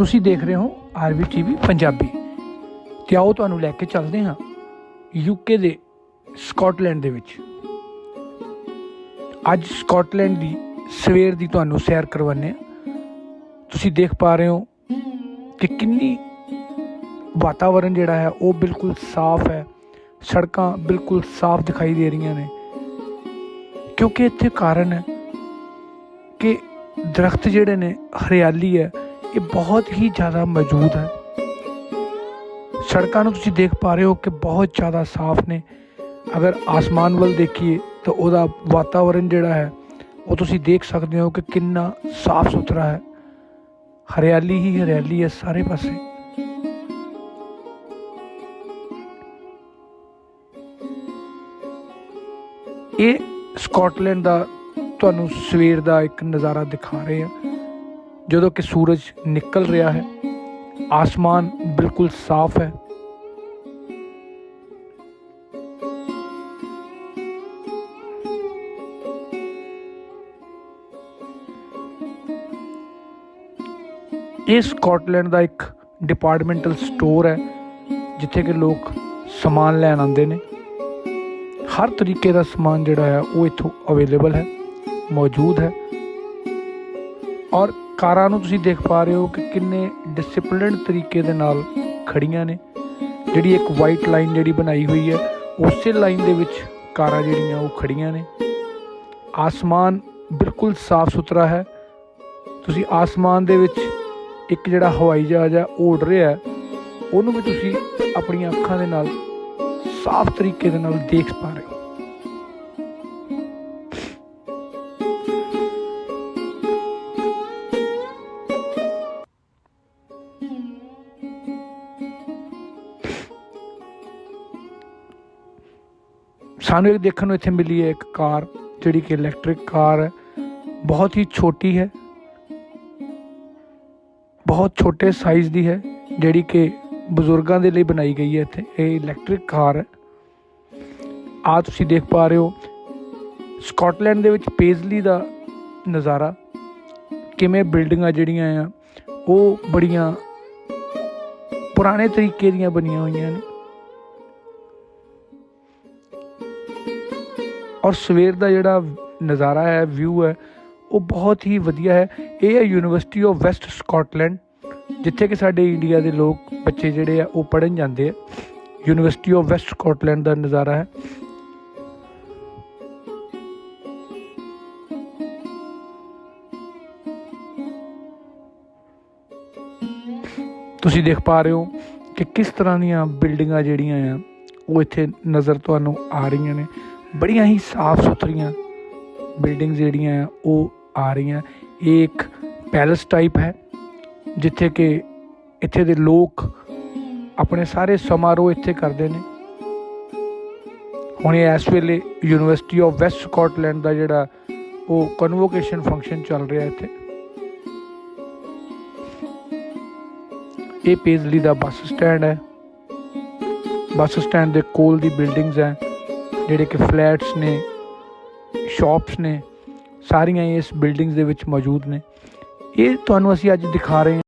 ਤੁਸੀਂ ਦੇਖ ਰਹੇ ਹੋ ਆਰਵੀ ਟੀਵੀ ਪੰਜਾਬੀ ਤੇ ਆਓ ਤੁਹਾਨੂੰ ਲੈ ਕੇ ਚੱਲਦੇ ਹਾਂ ਯੂਕੇ ਦੇ ਸਕਾਟਲੈਂਡ ਦੇ ਵਿੱਚ। ਅੱਜ ਸਕਾਟਲੈਂਡ ਦੀ ਸਵੇਰ ਦੀ ਤੁਹਾਨੂੰ ਸੈਰ ਕਰਵਾਉਂਦੇ ਹਾਂ। ਤੁਸੀਂ ਦੇਖ ਪਾ ਰਹੇ ਹੋ ਕਿ ਕਿੰਨੀ ਵਾਤਾਵਰਣ ਜਿਹੜਾ ਹੈ ਉਹ ਬਿਲਕੁਲ ਸਾਫ਼ ਹੈ। ਸੜਕਾਂ ਬਿਲਕੁਲ ਸਾਫ਼ ਦਿਖਾਈ ਦੇ ਰਹੀਆਂ ਨੇ। ਕਿਉਂਕਿ ਇੱਥੇ ਕਾਰਨ ਹੈ ਕਿ ਦਰਖਤ ਜਿਹੜੇ ਨੇ ਹਰਿਆਲੀ ਹੈ ਇਹ ਬਹੁਤ ਹੀ ਜ਼ਿਆਦਾ ਮੌਜੂਦ ਹੈ। ਸੜਕਾਂ ਨੂੰ ਤੁਸੀਂ ਦੇਖ ਪਾ ਰਹੇ ਹੋ ਕਿ ਬਹੁਤ ਜ਼ਿਆਦਾ ਸਾਫ਼ ਨੇ। ਅਗਰ ਆਸਮਾਨ ਵੱਲ ਦੇਖੀਏ ਤਾਂ ਉਹਦਾ ਵਾਤਾਵਰਣ ਜਿਹੜਾ ਹੈ, ਉਹ ਤੁਸੀਂ ਦੇਖ ਸਕਦੇ ਹੋ ਕਿ ਕਿੰਨਾ ਸਾਫ਼ ਸੁਥਰਾ ਹੈ। ਹਰਿਆਲੀ ਹੀ ਹਰਿਆਲੀ ਹੈ ਸਾਰੇ ਪਾਸੇ। ਇਹ ਸਕਾਟਲੈਂਡ ਦਾ ਤੁਹਾਨੂੰ ਸਵੇਰ ਦਾ ਇੱਕ ਨਜ਼ਾਰਾ ਦਿਖਾ ਰਹੇ ਆ ਜਦੋਂ ਕਿ ਸੂਰਜ ਨਿਕਲ ਰਿਹਾ ਹੈ, ਆਸਮਾਨ ਬਿਲਕੁਲ ਸਾਫ਼ ਹੈ। ਇਹ ਸਕਾਟਲੈਂਡ ਦਾ ਇੱਕ ਡਿਪਾਰਟਮੈਂਟਲ ਸਟੋਰ ਹੈ, ਜਿੱਥੇ ਕਿ ਲੋਕ ਸਮਾਨ ਲੈਣ ਆਉਂਦੇ ਨੇ। ਹਰ ਤਰੀਕੇ ਦਾ ਸਮਾਨ ਜਿਹੜਾ ਹੈ, ਉਹ ਇੱਥੋਂ ਅਵੇਲੇਬਲ ਹੈ, ਮੌਜੂਦ ਹੈ। ਔਰ ਕਾਰਾਂ ਨੂੰ ਤੁਸੀਂ ਦੇਖ ਪਾ ਰਹੇ ਹੋ ਕਿ ਕਿੰਨੇ ਡਿਸਪਲਿਨਡ ਤਰੀਕੇ ਦੇ ਨਾਲ ਖੜੀਆਂ ਨੇ। ਜਿਹੜੀ ਇੱਕ ਵਾਈਟ ਲਾਈਨ ਜਿਹੜੀ ਬਣਾਈ ਹੋਈ ਹੈ, ਉਸੇ ਲਾਈਨ ਦੇ ਵਿੱਚ ਕਾਰਾਂ ਜਿਹੜੀਆਂ ਉਹ ਖੜੀਆਂ ਨੇ। ਆਸਮਾਨ ਬਿਲਕੁਲ ਸਾਫ਼ ਸੁਥਰਾ ਹੈ। ਤੁਸੀਂ ਆਸਮਾਨ ਦੇ ਵਿੱਚ ਇੱਕ ਜਿਹੜਾ ਹਵਾਈ ਜਹਾਜ਼ ਹੈ, ਉਹ ਉੱਡ ਰਿਹਾ ਉਹਨੂੰ ਵੀ ਤੁਸੀਂ ਆਪਣੀਆਂ ਅੱਖਾਂ ਦੇ ਨਾਲ ਸਾਫ਼ ਤਰੀਕੇ ਦੇ ਨਾਲ ਦੇਖ ਪਾ ਰਹੇ ਹੋ। ਸਾਨੂੰ ਇੱਕ ਦੇਖਣ ਨੂੰ ਇੱਥੇ ਮਿਲੀ ਹੈ ਇੱਕ ਕਾਰ, ਜਿਹੜੀ ਕਿ ਇਲੈਕਟ੍ਰਿਕ ਕਾਰ ਹੈ। ਬਹੁਤ ਹੀ ਛੋਟੀ ਹੈ। ਬਹੁਤ ਛੋਟੇ ਸਾਈਜ਼ ਦੀ ਹੈ, ਜਿਹੜੀ ਕਿ ਬਜ਼ੁਰਗਾਂ ਦੇ ਲਈ ਬਣਾਈ ਗਈ ਹੈ ਇੱਥੇ। ਇਹ ਇਲੈਕਟ੍ਰਿਕ ਕਾਰ ਹੈ। ਆ ਤੁਸੀਂ ਦੇਖ ਪਾ ਰਹੇ ਹੋ ਸਕਾਟਲੈਂਡ ਦੇ ਵਿੱਚ ਪੇਜ਼ਲੀ ਦਾ ਨਜ਼ਾਰਾ। ਕਿਵੇਂ ਬਿਲਡਿੰਗਾਂ ਜਿਹੜੀਆਂ ਆ, ਉਹ ਬੜੀਆਂ ਪੁਰਾਣੇ ਤਰੀਕੇ ਦੀਆਂ ਬਣੀਆਂ ਹੋਈਆਂ ਨੇ। ਔਰ ਸਵੇਰ ਦਾ ਜਿਹੜਾ ਨਜ਼ਾਰਾ ਹੈ ਵਿਊ ਹੈ, ਉਹ ਬਹੁਤ ਹੀ ਵਧੀਆ ਹੈ। ਇਹ ਹੈ ਯੂਨੀਵਰਸਿਟੀ ਆਫ ਵੈਸਟ ਸਕਾਟਲੈਂਡ ਜਿੱਥੇ ਕਿ ਸਾਡੇ ਇੰਡੀਆ ਦੇ ਲੋਕ, ਬੱਚੇ ਜਿਹੜੇ ਆ, ਉਹ ਪੜਨ ਜਾਂਦੇ ਆ। ਯੂਨੀਵਰਸਿਟੀ ਆਫ ਵੈਸਟ ਸਕਾਟਲੈਂਡ ਦਾ ਨਜ਼ਾਰਾ ਹੈ। ਤੁਸੀਂ ਦੇਖ ਪਾ ਰਹੇ ਹੋ ਕਿ ਕਿਸ ਤਰ੍ਹਾਂ ਦੀਆਂ ਬਿਲਡਿੰਗਾਂ ਜਿਹੜੀਆਂ ਆ, ਉਹ ਇੱਥੇ ਨਜ਼ਰ ਤੁਹਾਨੂੰ ਆ ਰਹੀਆਂ ਨੇ। ਬੜੀਆਂ ਹੀ ਸਾਫ਼ ਸੁਥਰੀਆਂ ਬਿਲਡਿੰਗਸ ਜਿਹੜੀਆਂ ਆ, ਉਹ ਆ ਰਹੀਆਂ। ਇਹ ਇੱਕ ਪੈਲਸ ਟਾਈਪ ਹੈ, ਜਿੱਥੇ ਕਿ ਇੱਥੇ ਦੇ ਲੋਕ ਆਪਣੇ ਸਾਰੇ ਸਮਾਰੋਹ ਇੱਥੇ ਕਰਦੇ ਨੇ। ਹੁਣ ਇਸ ਵੇਲੇ ਯੂਨੀਵਰਸਿਟੀ ਆਫ ਵੈਸਟ ਸਕਾਟਲੈਂਡ ਦਾ ਜਿਹੜਾ ਉਹ ਕਨਵੋਕੇਸ਼ਨ ਫੰਕਸ਼ਨ ਚੱਲ ਰਿਹਾ ਇੱਥੇ। ਇਹ ਪੇਜ਼ਲੀ ਦਾ ਬੱਸ ਸਟੈਂਡ ਹੈ। ਬੱਸ ਸਟੈਂਡ ਦੇ ਕੋਲ ਦੀ ਬਿਲਡਿੰਗਸ ਹੈ। ਜਿਹੜੇ ਕਿ ਫਲੈਟਸ ਨੇ ਸ਼ਾਪਸ ਨੇ, ਸਾਰੀਆਂ ਇਸ ਬਿਲਡਿੰਗਸ ਦੇ ਵਿੱਚ ਮੌਜੂਦ ਨੇ। ਇਹ ਤੁਹਾਨੂੰ ਅਸੀਂ ਅੱਜ ਦਿਖਾ ਰਹੇ ਹਾਂ।